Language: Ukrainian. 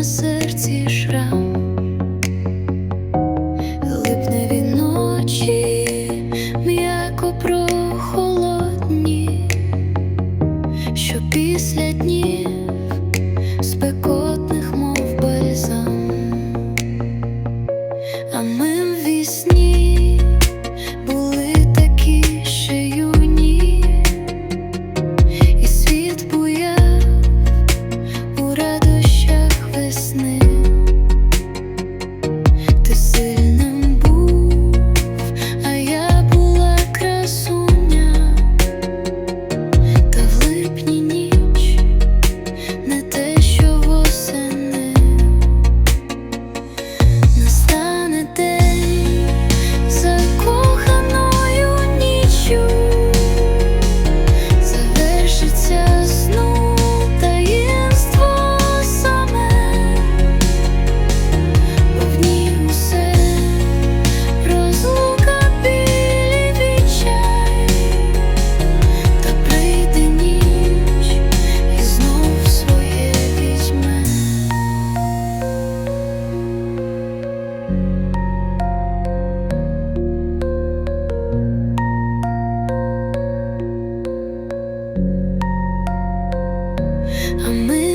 на серці шрам, липне він ночі, м'яко прохолодні, що після днів спекотних мов бальзам, а ми. I'm in